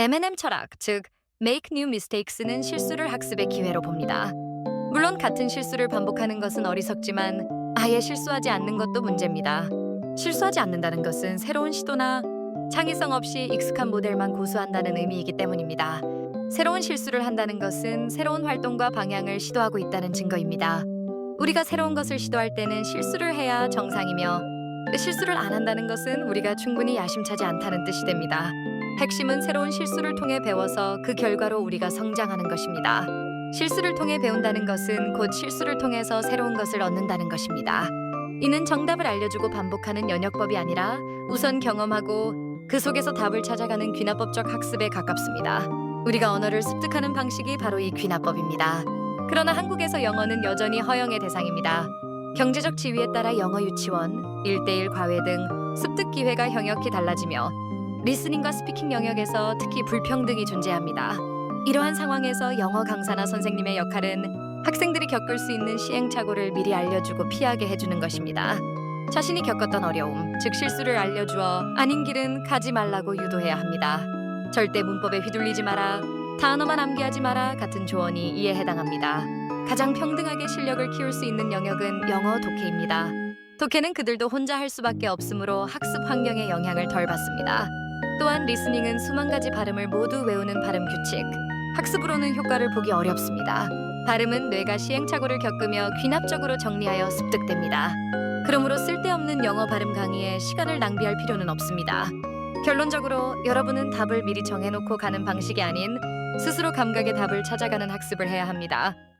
M&M 철학, 즉 Make New Mistakes는 실수를 학습의 기회로 봅니다. 물론 같은 실수를 반복하는 것은 어리석지만 아예 실수하지 않는 것도 문제입니다. 실수하지 않는다는 것은 새로운 시도나 창의성 없이 익숙한 모델만 고수한다는 의미이기 때문입니다. 새로운 실수를 한다는 것은 새로운 활동과 방향을 시도하고 있다는 증거입니다. 우리가 새로운 것을 시도할 때는 실수를 해야 정상이며 실수를 안 한다는 것은 우리가 충분히 야심차지 않다는 뜻이 됩니다. 핵심은 새로운 실수를 통해 배워서 그 결과로 우리가 성장하는 것입니다. 실수를 통해 배운다는 것은 곧 실수를 통해서 새로운 것을 얻는다는 것입니다. 이는 정답을 알려주고 반복하는 연역법이 아니라 우선 경험하고 그 속에서 답을 찾아가는 귀납법적 학습에 가깝습니다. 우리가 언어를 습득하는 방식이 바로 이 귀납법입니다. 그러나 한국에서 영어는 여전히 허용의 대상입니다. 경제적 지위에 따라 영어 유치원, 일대일 과외 등 습득 기회가 형역히 달라지며 리스닝과 스피킹 영역에서 특히 불평등이 존재합니다. 이러한 상황에서 영어 강사나 선생님의 역할은 학생들이 겪을 수 있는 시행착오를 미리 알려주고 피하게 해주는 것입니다. 자신이 겪었던 어려움, 즉 실수를 알려주어 아닌 길은 가지 말라고 유도해야 합니다. 절대 문법에 휘둘리지 마라, 단어만 암기하지 마라 같은 조언이 이에 해당합니다. 가장 평등하게 실력을 키울 수 있는 영역은 영어 독해입니다. 독해는 그들도 혼자 할 수밖에 없으므로 학습 환경의 영향을 덜 받습니다. 또한 리스닝은 수만 가지 발음을 모두 외우는 발음 규칙. 학습으로는 효과를 보기 어렵습니다. 발음은 뇌가 시행착오를 겪으며 귀납적으로 정리하여 습득됩니다. 그러므로 쓸데없는 영어 발음 강의에 시간을 낭비할 필요는 없습니다. 결론적으로 여러분은 답을 미리 정해놓고 가는 방식이 아닌 스스로 감각의 답을 찾아가는 학습을 해야 합니다.